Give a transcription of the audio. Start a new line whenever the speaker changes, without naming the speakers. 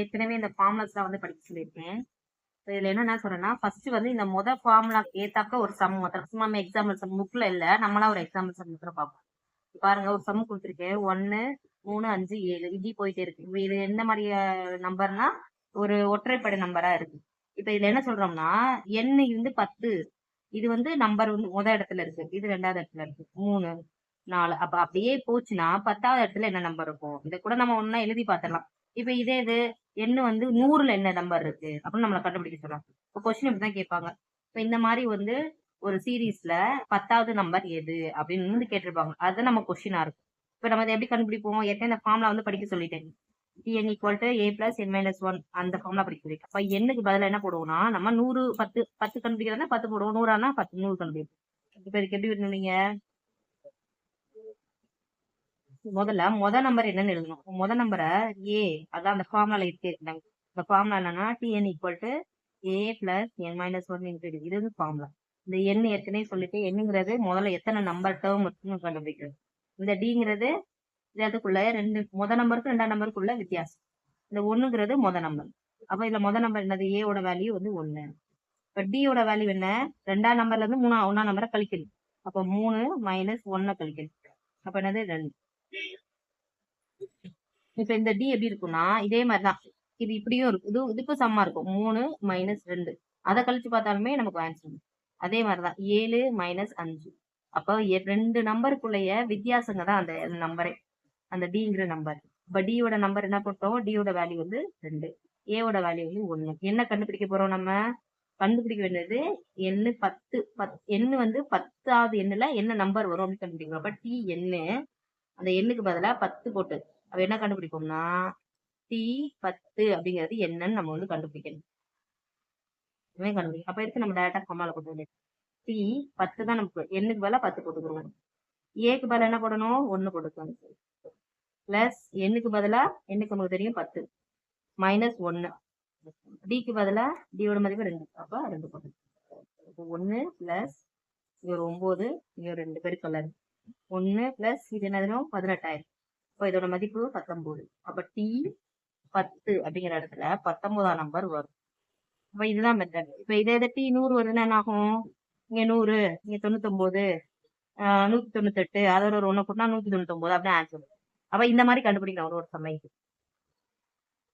ஏற்கனவே இந்த ஃபார்முலாஸ்லாம் வந்து படிக்க சொல்லியிருக்கேன். So இதில் என்னென்ன சொல்றேன்னா ஃபர்ஸ்ட் வந்து இந்த மொதல் ஃபார்முலா ஏத்தாக்க ஒரு சம் மாத்திரம். சும்மா எக்ஸாம்பிள் சம் புக்கில் இல்லை நம்மளா ஒரு எக்ஸாம்பிள் சம் மாத்திரம் பார்ப்போம். பாருங்க ஒரு சம் கொடுத்துருக்கேன் ஒன்று மூணு அஞ்சு ஏழு. இப்படி போயிட்டே இருக்கு. இப்போ இது எந்த மாதிரி நம்பர்னா ஒரு ஒற்றைப்படை நம்பரா இருக்கு. இப்போ இதுல என்ன சொல்றோம்னா எண்ணெய் வந்து பத்து. இது வந்து நம்பர் வந்து முத இடத்துல இருக்கு. இது ரெண்டாவது இடத்துல இருக்கு. மூணு நாலு. அப்ப அப்படியே போச்சுன்னா பத்தாவது இடத்துல என்ன நம்பர் இருக்கும்? இதை கூட நம்ம ஒன்னா எழுதி பார்த்துடலாம். இப்ப இதே இது என்ன வந்து நூறுல என்ன நம்பர் இருக்கு? அப்படின்னு நம்மளை கண்டுபிடிக்க சொல்லலாம் இப்போ கொஸ்டின் இப்படிதான் கேட்பாங்க. இப்ப இந்த மாதிரி வந்து ஒரு சீரீஸ்ல பத்தாவது நம்பர் எது? அப்படின்னு வந்து கேட்டிருப்பாங்க. அதுதான் நம்ம கொஸ்டினா இருக்கும். இப்ப நம்ம அதை எப்படி கண்டுபிடிப்போம்? ஏற்கனவே இந்த ஃபார்ம்ல வந்து படிக்க சொல்லிட்டேன். TN equal to A plus N minus one அந்த ஃபார்ம்ல படிக்க சொல்லிட்டேன். அப்ப என்னுக்கு பதிலா என்ன போடுவோம்னா நம்ம நூறு பத்து பத்து கண்டுபிடிக்கிறதா பத்து போடுவோம். நூறானா பத்து நூறு கண்டுபிடிப்போம். இப்ப இதுக்கு எப்படி வரணும் நீங்க? முதல்ல முத நம்பர் என்னன்னு எழுதணும். முத நம்பரை ஏ அதான் அந்த ஃபார்முலால இருக்கு. இந்த ஃபார்முலா என்னன்னா TN equal to A plus N minus one இன்க்ரீட் இது வந்து ஃபார்முலா இந்த எண் ஏற்கனவே சொல்லிட்டு எண்ணுங்கிறது முதல்ல எத்தனை நம்பர் டேர்ம் இருக்குன்னு கண்டுபிடிக்கிறது இந்த டிங்கிறது இதுக்குள்ள ரெண்டு முத நம்பருக்கும் ரெண்டாம் நம்பருக்குள்ள வித்தியாசம். இந்த ஒண்ணுங்கிறது முத நம்பர் அப்ப இதுல முத நம்பர் என்னது? ஏவோட வேல்யூ வந்து ஒண்ணு. இப்ப டியோட வேல்யூ என்ன? ரெண்டாம் நம்பர்ல இருந்து மூணா ஒன்னா நம்பரை கழிக்கணும். அப்ப மூணு மைனஸ் ஒன்ன கழிக்கணும். அப்ப என்னது? ரெண்டு. இப்ப இந்த டி எப்படி இருக்கும்னா இதே மாதிரிதான். இது இப்படியும் இருக்கும். இது இதுக்கும் சம்மா இருக்கும். மூணு மைனஸ் ரெண்டு. அதை கழிச்சு பார்த்தாலுமே நமக்கு ஆன்சர் அதே மாதிரிதான். ஏழு மைனஸ் அஞ்சு. அப்போ ரெண்டு நம்பருக்குள்ளேய வித்தியாசங்க தான் அந்த நம்பரே அந்த டிங்கிற நம்பர் இப்ப டியோட நம்பர் என்ன போட்டோம் டியோட வேல்யூ வந்து ரெண்டு. ஏவோட வேல்யூ வந்து ஒண்ணு. என்ன கண்டுபிடிக்க போறோம் நம்ம? கண்டுபிடிக்க வேண்டியது எண்ணு பத்து பத் எண்ணு வந்து பத்தாவது எண்ணுல என்ன நம்பர் வரும் அப்படின்னு கண்டுபிடிக்கிறோம் அப்ப டி எண்ணு அந்த எண்ணுக்கு பதிலாக பத்து போட்டு. அப்போ என்ன கண்டுபிடிப்போம்னா டி பத்து அப்படிங்கிறது என்னன்னு நம்ம வந்து கண்டுபிடிக்கணும். இதுவே கண்டுபிடிக்கணும் அப்போ இருக்கு நம்ம டேரக்டா கம்மால போட்டு வேண்டியது டி பத்து தான் நமக்கு எண்ணுக்கு பதிலாக பத்து போட்டுக்கிறோம். ஏக்கு பதில் என்ன போடணும்? ஒன்று போட்டுக்கணும் பிளஸ் எண்ணுக்கு பதிலாக எண்ணுக்கு நமக்கு தெரியும் பத்து. மைனஸ் ஒன்று டிக்கு பதிலாக டியோட மதிப்பு ரெண்டு. அப்போ ரெண்டு போட்டு ஒன்று பிளஸ் இங்கே ஒரு ஒம்பது இங்கே ரெண்டு பேருக்கு கலர். ஒன்று பிளஸ் இது என்னதுனும் பதினெட்டாயிரம். இப்போ இதோட மதிப்பு பத்தொம்போது அப்போ டி பத்து அப்படிங்கிற இடத்துல பத்தொன்பதாம் நம்பர் வரும். அப்போ இதுதான் மெத்தட் இப்போ இதே இதை டி நூறு வருதுன்னா என்ன ஆகும்? இங்கே நூறு இங்கே தொண்ணூத்தொம்போது நூற்றி தொண்ணூத்தெட்டு அதோட ஒரு ஒன்று கூட்டினா நூற்றி தொண்ணூத்தொம்போது அப்படின்னு ஆன்சர் அப்போ இந்த மாதிரி கண்டுபிடிக்கலாம் ஒரு ஒரு சமயத்துக்கு